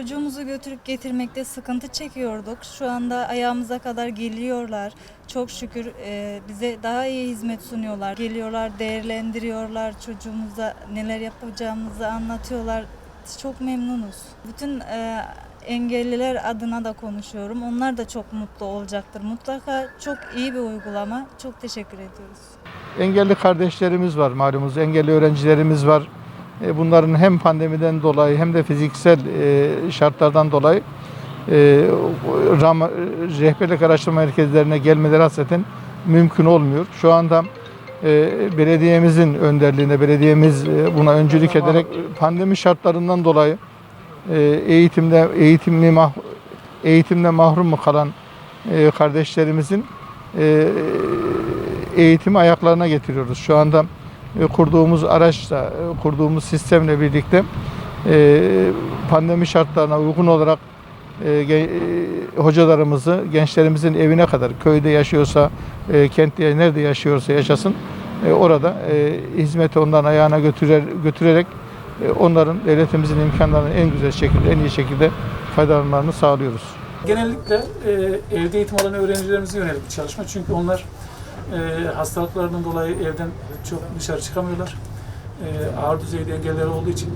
çocuğumuzu götürüp getirmekte sıkıntı çekiyorduk. Şu anda ayağımıza kadar geliyorlar. Çok şükür e, bize daha iyi hizmet sunuyorlar. Geliyorlar, değerlendiriyorlar. Çocuğumuza neler yapacağımızı anlatıyorlar. Çok memnunuz. Bütün e, engelliler adına da konuşuyorum. Onlar da çok mutlu olacaktır. Mutlaka çok iyi bir uygulama. Çok teşekkür ediyoruz. Engelli kardeşlerimiz var malumunuz, engelli öğrencilerimiz var. E, Bunların hem pandemiden dolayı hem de fiziksel e, şartlardan dolayı e, rehberlik araştırma merkezlerine gelmeleri hasreten mümkün olmuyor. Şu anda belediyemizin önderliğinde, belediyemiz buna öncülük ederek pandemi şartlarından dolayı eğitimde eğitimli mah, eğitimde mahrum mu kalan kardeşlerimizin eğitimi ayaklarına getiriyoruz. Şu anda kurduğumuz araçla, e, kurduğumuz sistemle birlikte e, pandemi şartlarına uygun olarak e, e, hocalarımızı gençlerimizin evine kadar köyde yaşıyorsa, e, kentte nerede yaşıyorsa yaşasın e, orada e, hizmeti onların ayağına götürer, götürerek e, onların devletimizin imkanlarını en güzel şekilde, en iyi şekilde faydalanmalarını sağlıyoruz. Genellikle e, evde eğitim alan öğrencilerimize yönelik bir çalışma. Çünkü onlar e, hastalıklarından dolayı evden çok dışarı çıkamıyorlar. E, ağır düzeyde engelleri olduğu için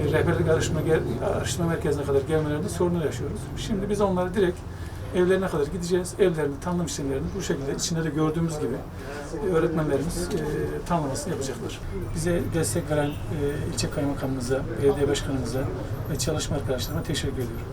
e, rehberlik araştırma, araştırma merkezine kadar gelmelerinde sorunlar yaşıyoruz. Şimdi biz onları direkt evlerine kadar gideceğiz. Evlerini, tanım işlemlerini bu şekilde içinde de gördüğümüz gibi e, öğretmenlerimiz e, tanımlamasını yapacaklar. Bize destek veren e, ilçe kaymakamımıza, belediye başkanımıza ve çalışma arkadaşlarıma teşekkür ediyorum.